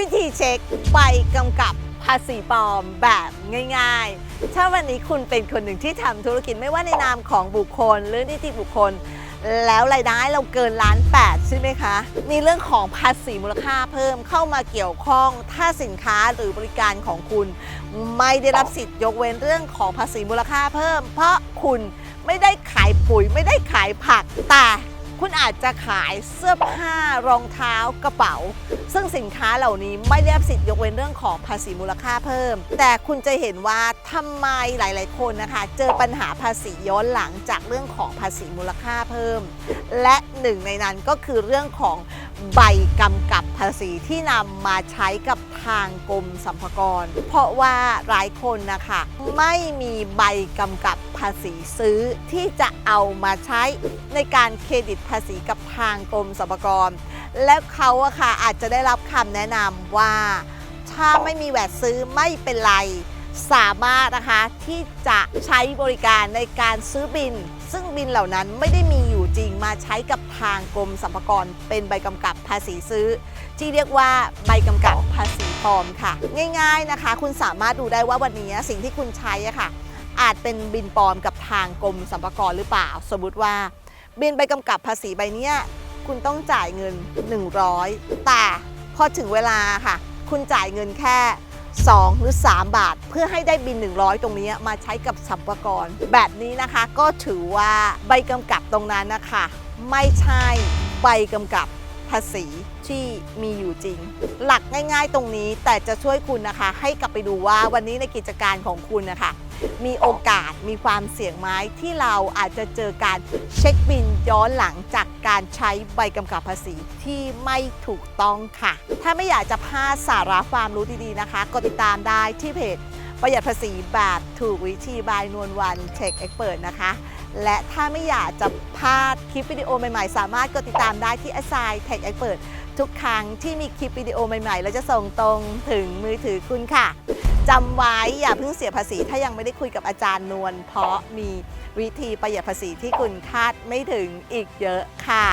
วิธีเช็คใบกำกับภาษีปลอมแบบง่ายๆ ถ้าวันนี้คุณเป็นคนหนึ่งที่ทำธุรกิจไม่ว่าในนามของบุคคล หรือนิติบุคคล แล้วรายได้เราเกินล้านแปดใช่ไหมคะ มีเรื่องของภาษีมูลค่าเพิ่มเข้ามาเกี่ยวข้อง ถ้าสินค้าหรือบริการของคุณ ไม่ได้รับสิทธิ์ยกเว้นเรื่องของภาษีมูลค่าเพิ่ม เพราะคุณไม่ได้ขายปุ๋ยไม่ได้ขายผักแต่ คุณอาจจะขายเสื้อผ้ารองเท้ากระเป๋า ซึ่งสินค้าเหล่านี้ไม่ได้รับสิทธิ์ยกเว้นเรื่องของภาษีมูลค่าเพิ่ม แต่คุณจะเห็นว่าทำไมหลาย ๆ คนนะคะ เจอปัญหาภาษีย้อนหลังจากเรื่องของภาษีมูลค่าเพิ่ม และหนึ่งในนั้นก็คือเรื่องของ ใบกำกับภาษีที่นำมาใช้กับทางกรมสรรพากร เพราะว่าหลายคนนะคะไม่มีใบกำกับภาษีซื้อที่จะเอามาใช้ในการเครดิตภาษีกับทางกรมสรรพากร แล้วเขาอะค่ะอาจจะได้รับคำแนะนำว่า ถ้าไม่มีแหวดซื้อไม่เป็นไรสามารถนะคะที่จะใช้บริการในการซื้อบิน ซึ่งบินเหล่านั้นไม่ได้มีอยู่ จริงมาใช้กับทางกรมสรรพากรเป็นใบกำกับภาษีซื้อ ที่เรียกว่าใบกำกับภาษีปลอมค่ะ ง่าย ๆนะคะ คุณสามารถดูได้ว่าวันนี้สิ่งที่คุณใช้อะค่ะ อาจเป็นบินปลอมกับทางกรมสรรพากรหรือเปล่า สมมติว่า บินใบกำกับภาษีใบเนี้ยคุณต้องจ่ายเงิน 100 แต่พอถึงเวลาค่ะ คุณจ่ายเงินแค่ 2 หรือ 3 บาท เพื่อให้ได้บิน 100 ตรงนี้มาใช้กับสัมภากรแบบนี้นะคะก็ถือว่าใบกำกับตรงนั้นนะคะ ไม่ใช่ใบกำกับ ภาษีที่มีอยู่จริง หลักง่ายๆตรงนี้แต่จะช่วยคุณนะคะ ให้กลับไปดูว่าวันนี้ในกิจการของคุณนะคะมีโอกาสมีความเสี่ยงไหมที่เราอาจจะเจอการเช็คบินย้อนหลังจากการใช้ใบกำกับภาษีที่ไม่ถูกต้องค่ะ ถ้าไม่อยากจะพลาดสาระความรู้ดีๆนะคะกดติดตามได้ที่เพจประหยัดภาษีแบบถูกวิธีบายนวลวันเช็คเอ็กเปิดนะคะ และถ้าไม่อยากจะพลาดคลิปวิดีโอใหม่ๆ สามารถกดติดตามได้ที่ a s s i g n Tech Expert ทุกครั้งที่มีคลิปวิดีโอใหม่ๆ เราจะส่งตรงถึงมือถือคุณค่ะจำไว้อย่าเพิ่งเสียภาษี ถ้ายังไม่ได้คุยกับอาจารย์นวลเพราะมีวิธีประหยัดภาษีที่คุณคาดไม่ถึงอีกเยอะค่ะ